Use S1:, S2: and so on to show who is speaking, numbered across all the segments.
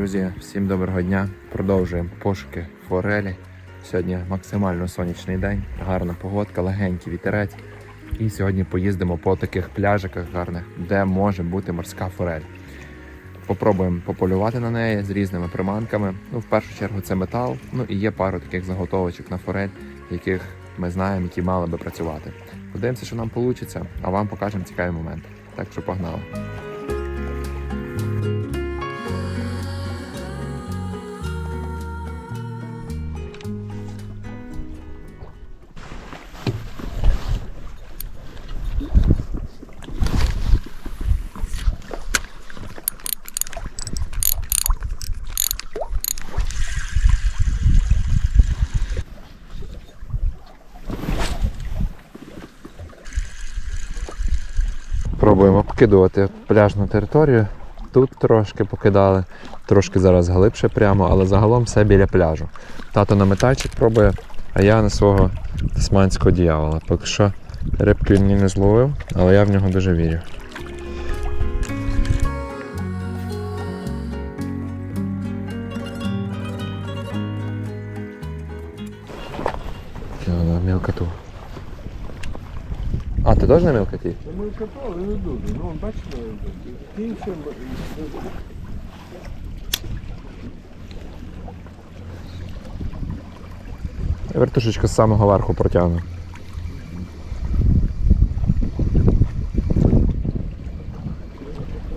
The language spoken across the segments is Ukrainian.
S1: Друзі, всім доброго дня. Продовжуємо пошуки форелі. Сьогодні максимально сонячний день, гарна погодка, легенький вітерець. І сьогодні поїздимо по таких пляжиках гарних, де може бути морська форель. Попробуємо пополювати на неї з різними приманками. Ну, в першу чергу це метал. Ну і є пару таких заготовочок на форель, яких ми знаємо, які мали би працювати. Подивимося, що нам вийде, а вам покажемо цікаві моменти. Так що погнали. Пробуємо покидувати пляжну територію. Тут трошки покидали, трошки зараз глибше прямо, але загалом все біля пляжу. Тато на метальчик пробує, а я на свого тасманського діявола. Поки що рибки він не зловив, але я в нього дуже вірю. Мелкоту. Ти теж на мелкоті?
S2: Та ми катали не дуже. Ну, бачите, кінцем
S1: Вертушечка з самого верху протягну.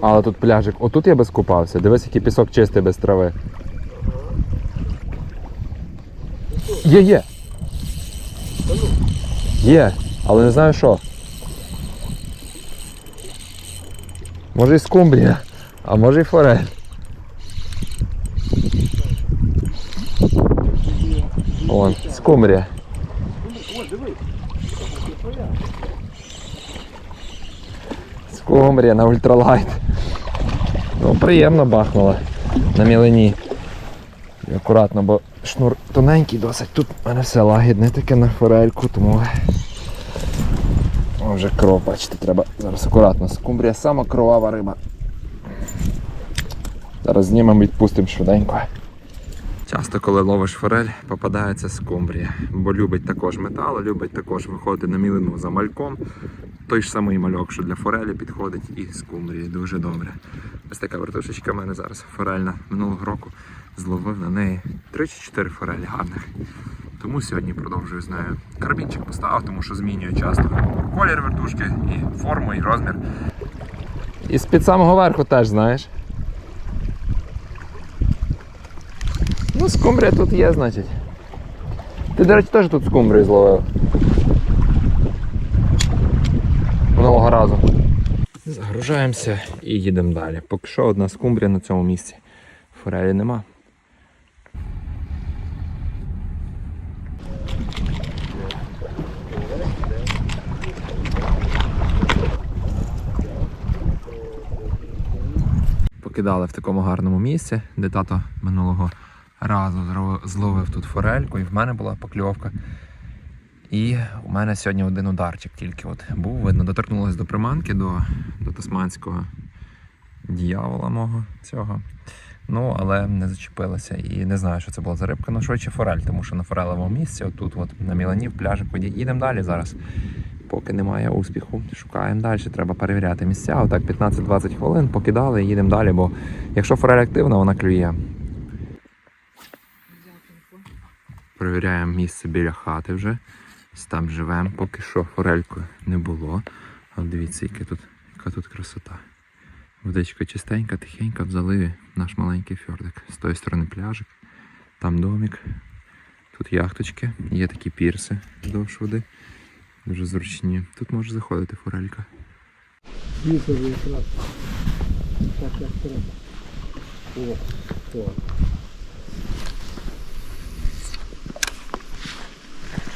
S1: Але тут пляжик. Отут я би скупався. Дивись, який пісок чистий без трави. Є, є. Є, але не знаю що. Може і скумбрія, а може і форель. Вон, скумбрія. Скумбрія на ультралайт. Ну, приємно бахнуло на мілені. Акуратно, бо шнур тоненький досить. Тут в мене все лагідне таке на форельку, тому. Вже кров, бачите, треба зараз акуратно. Скумбрія сама кровава риба. Зараз знімемо, відпустимо швиденько. Часто, коли ловиш форель, попадається скумбрія, бо любить також метал, любить також виходити на мілину за мальком. Той ж самий мальок, що для форелі підходить і скумбрії дуже добре. Ось така вертушечка в мене зараз форельна минулого року зловив на неї 3 чи 4 форелі гарних. Тому сьогодні продовжую з нею. Карабінчик поставив, тому що змінює часто колір вертушки, і форму, і розмір. І з-під самого верху теж, знаєш. Ну, скумбрія тут є, значить. Ти, до речі, теж тут скумбрію зловив. Минулого разу. Загружаємося і їдемо далі. Поки що одна скумбрія на цьому місці. Форелі нема. Покидали в такому гарному місці, де тато минулого разу зловив тут форельку, і в мене була покльовка. І у мене сьогодні один ударчик тільки от був. Видно, доторкнулося до приманки, до, до тасманського діявола мого цього. Ну, але не зачепилася. І не знаю, що це була за рибка. Ну, швидше форель, тому що на форелевому місці, отут, от, на Мілані, в пляжику, їдемо далі зараз. Поки немає успіху, шукаємо далі. Треба перевіряти місця. Отак 15-20 хвилин покидали і їдемо далі, бо якщо форель активна, вона клює. Перевіряємо місце біля хати вже. Там живемо, поки що форельку не було. А дивіться, яка тут, яка тут красота. Водичка чистенька, тихенька в заливі наш маленький фьордик. З тої сторони пляжик, там домик, тут яхточки, є такі пірси вздовж води. Дуже зручні. Тут може заходити форелька.
S2: Вітер якраз. Так, як треба. О, так.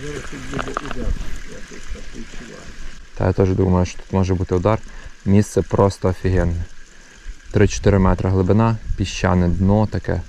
S2: Зараз тут буде удар. Я тут так відчуваю.
S1: Та я теж думаю, що тут може бути удар. Місце просто офігенне. 3-4 метри глибина, піщане дно таке.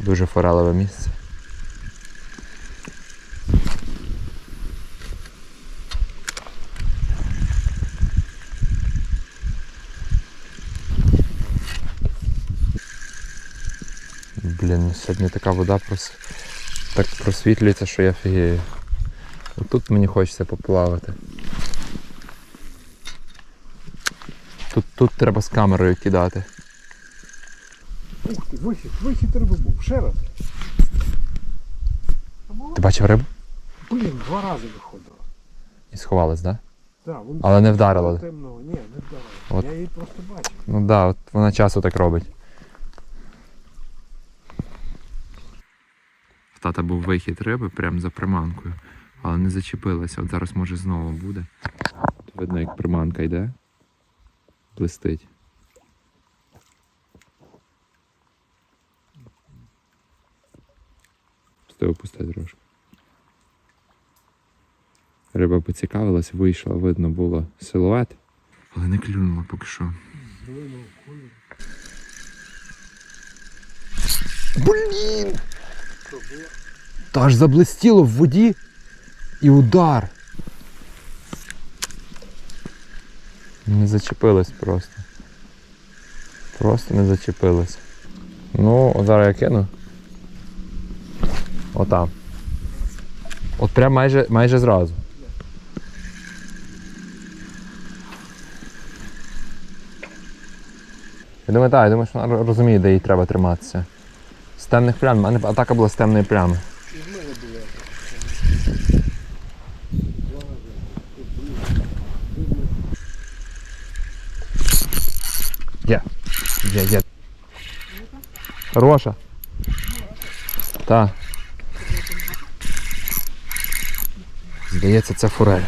S1: Дуже форелеве місце. Сьогодні така вода прос... так просвітлюється, що я фігію. Тут мені хочеться поплавати. Тут, тут треба з камерою кидати.
S2: Ух ти, вихід, вихід треба був. Ще раз.
S1: Ти бачив рибу?
S2: Блін, два рази виходила.
S1: І сховалась, так? Да?
S2: Да, вон
S1: Але не вдарила.
S2: Темного. Ні, не вдарила.
S1: От.
S2: Я її просто бачив.
S1: Ну так, да, от вона часто так робить. В тата був вихід риби прямо за приманкою, але не зачепилася. От зараз може знову буде. Видно, як приманка йде. Блистить. Пусти опусти трошки. Риба поцікавилась, вийшла, видно було силует, але не клюнула поки що. Блін! Та аж заблистіло в воді і удар. Не зачепилось просто. Просто не зачепилось. Ну, зараз я кину. Отам. От прям майже, майже зразу. Я думаю, так, я думаю, що вона розуміє, де їй треба триматися. З темних плям. У мене атака була з темної плями. Є. Є, є. Хороша. Та. Здається, це форель.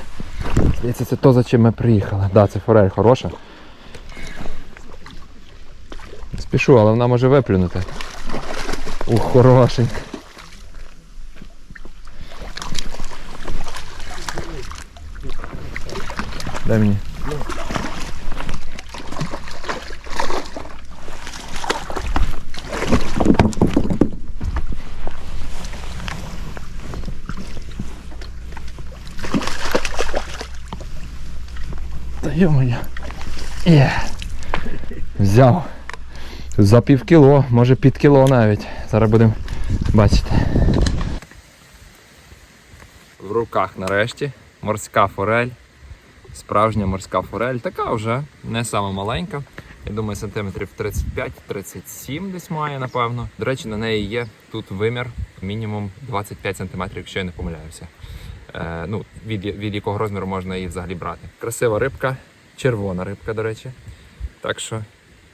S1: Здається, це то, за чим ми приїхали. Так, да, це форель хороша. Спішу, але вона може виплюнути. Ух, хорошенька. Дай мені. Та йо-моє. Є. За пів кіло, може під кіло навіть. Зараз будемо бачити. В руках нарешті морська форель. Справжня морська форель. Така вже не сама маленька. Я думаю, сантиметрів 35-37 десь має, напевно. До речі, на неї є тут вимір мінімум 25 сантиметрів, якщо я не помиляюся. Е, ну, від, від якого розміру можна її взагалі брати. Красива рибка, червона рибка, до речі. Так що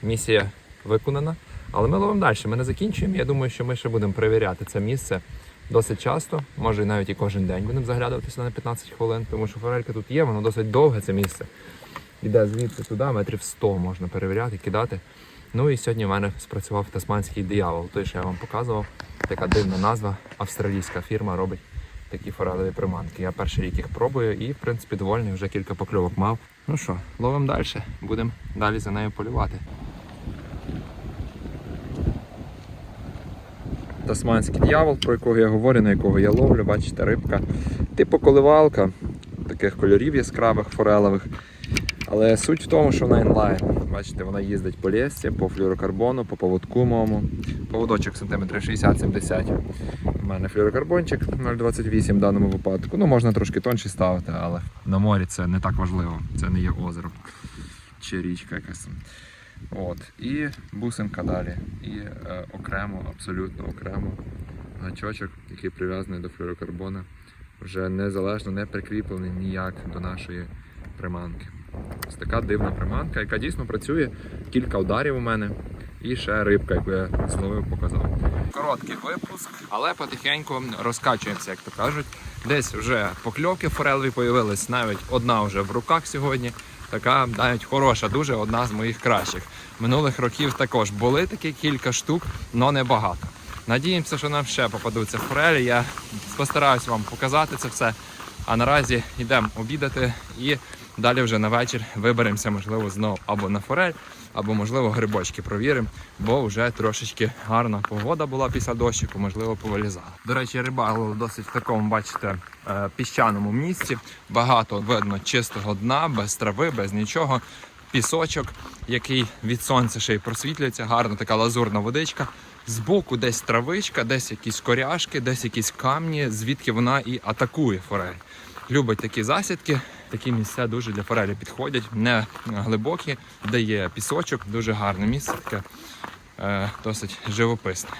S1: місія виконана. Але ми ловимо далі. Ми не закінчуємо. Я думаю, що ми ще будемо перевіряти це місце досить часто, може навіть і кожен день будемо заглядуватися на 15 хвилин, тому що форелька тут є, воно досить довге це місце. Іде звідси туди, метрів 100 можна перевіряти, кидати. Ну і сьогодні в мене спрацював тасманський диявол, той, що я вам показував. Така дивна назва. Австралійська фірма робить такі форелеві приманки. Я перший рік їх пробую і, в принципі, довольний, вже кілька покльовок мав. Ну що, ловимо далі. Будемо далі за нею полювати. Тасманський дьявол, про якого я говорю, на якого я ловлю, бачите, рибка. Типу коливалка, таких кольорів яскравих, форелевих. Але суть в тому, що вона інлайн. Бачите, вона їздить по лісці, по флюрокарбону, по поводку моєму. Поводочок сантиметрів 60-70. У мене флюрокарбончик 0,28 в даному випадку. Ну, можна трошки тонші ставити, але на морі це не так важливо. Це не є озеро чи річка якась. От. І бусинка далі. І е, окремо, абсолютно окремо гачочок, який прив'язаний до флюрокарбона, вже незалежно не прикріплений ніяк до нашої приманки. Ось така дивна приманка, яка дійсно працює. Кілька ударів у мене. І ще рибка, яку я зловив, показав. Короткий випуск, але потихеньку розкачуємося, як то кажуть. Десь вже покльовки форелеві появились, навіть одна вже в руках сьогодні. Така навіть хороша, дуже одна з моїх кращих. Минулих років також були такі кілька штук, але не багато. Надіємося, що нам ще попадуться форелі. Я постараюсь вам показати це все. А наразі йдемо обідати і далі вже на вечір виберемося, можливо, знову або на форель, або, можливо, грибочки провіримо, бо вже трошечки гарна погода була після дощику, можливо, повилізала. До речі, рибалили досить в такому, бачите, е, піщаному місці. Багато видно чистого дна, без трави, без нічого. пісочок, який від сонця ще й просвітлюється, гарна така лазурна водичка. Збоку десь травичка, десь якісь коряшки, десь якісь камні, звідки вона і атакує форель. Любить такі засідки, такі місця дуже для форелі підходять, не глибокі, де є пісочок, дуже гарне місце, таке е, досить живописне.